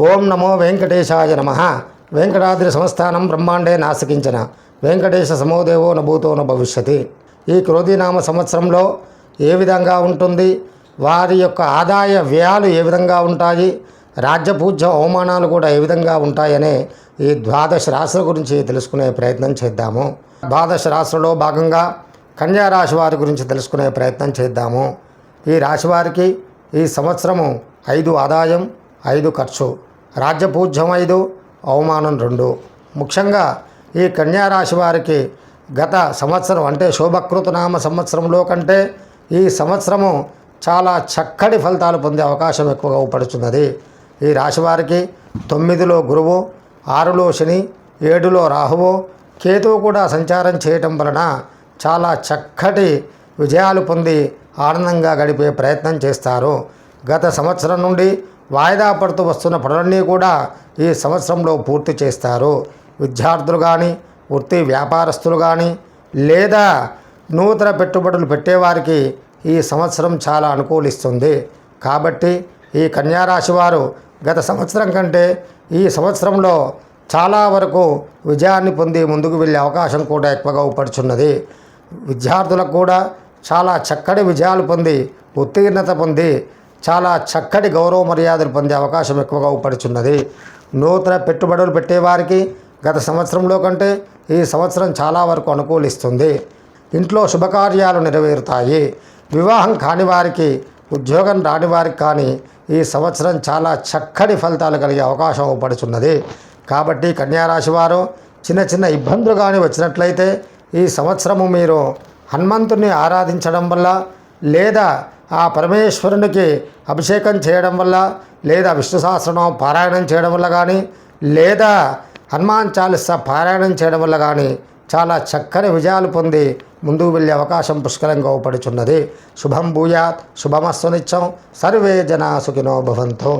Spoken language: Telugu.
ఓం నమో వెంకటేశాయ నమ. వెంకటాద్రి సంస్థానం బ్రహ్మాండే నాసికించిన. వెంకటేశ సమోదేవో నభూతో భవిష్యతి ఈ క్రోధీనామ సంవత్సరంలో ఏ విధంగా ఉంటుంది? వారి యొక్క ఆదాయ వ్యయాలు ఏ విధంగా ఉంటాయి? రాజ్యపూజ్య అవమానాలు కూడా ఏ విధంగా ఉంటాయనే ఈ ద్వాదశ రాశుల గురించి తెలుసుకునే ప్రయత్నం చేద్దాము. ద్వాదశ రాశులలో భాగంగా కన్యా రాశి వారి గురించి తెలుసుకునే ప్రయత్నం చేద్దాము. ఈ రాశి వారికి ఈ సంవత్సరము ఐదు ఆదాయం ఐదు ఖర్చు. రాజ్యపూజ్యం ఐదు అవమానం రెండు. ముఖ్యంగా ఈ కన్యారాశి వారికి గత సంవత్సరం అంటే శోభకృతనామ సంవత్సరంలో కంటే ఈ సంవత్సరము చాలా చక్కటి ఫలితాలు పొందే అవకాశం ఎక్కువగా పడుతున్నది ఈ రాశి వారికి తొమ్మిదిలో గురువు ఆరులో శని ఏడులో రాహువు కేతువు కూడా సంచారం చేయటం వలన చాలా చక్కటి విజయాలు పొంది ఆనందంగా గడిపే ప్రయత్నం చేస్తారు. గత సంవత్సరం నుండి వాయిదా పడుతూ వస్తున్న పనులన్నీ కూడా ఈ సంవత్సరంలో పూర్తి చేస్తారు. విద్యార్థులు కానీ వృత్తి వ్యాపారస్తులు కానీ లేదా నూతన పెట్టుబడులు పెట్టేవారికి ఈ సంవత్సరం చాలా అనుకూలిస్తుంది. కాబట్టి ఈ కన్యారాశి వారు గత సంవత్సరం కంటే ఈ సంవత్సరంలో చాలా వరకు విజయాన్ని పొంది ముందుకు వెళ్ళే అవకాశం కూడా ఎక్కువగా ఉపడుచున్నది విద్యార్థులకు కూడా చాలా చక్కటి విజయాలు పొంది ఉత్తీర్ణత పొంది చాలా చక్కటి గౌరవ మర్యాదలు పొందే అవకాశం ఎక్కువగా ఉపడుచున్నది. నూతన పెట్టుబడులు పెట్టేవారికి గత సంవత్సరంలో కంటే ఈ సంవత్సరం చాలా వరకు అనుకూలిస్తుంది. ఇంట్లో శుభకార్యాలు నెరవేరుతాయి. వివాహం కాని వారికి ఉద్యోగం రాని వారికి కానీ ఈ సంవత్సరం చాలా చక్కటి ఫలితాలు కలిగే అవకాశం పడుచున్నది కాబట్టి కన్యారాశి వారు చిన్న చిన్న ఇబ్బందులు కానీ వచ్చినట్లయితే ఈ సంవత్సరము మీరు హనుమంతుని ఆరాధించడం వల్ల లేదా ఆ పరమేశ్వరునికి అభిషేకం చేయడం వల్ల లేదా విష్ణు సహస్రనామం పారాయణం చేయడం వల్ల కానీ లేదా హనుమాన్ చాలీసా పారాయణం చేయడం వల్ల కానీ చాలా చక్కని విజయాలు పొంది ముందుకు వెళ్ళే అవకాశం పుష్కలంగా పడుచున్నది శుభం భూయాత్ శుభమస్సు నిత్యం సర్వే జనా సుఖినో భవంతు.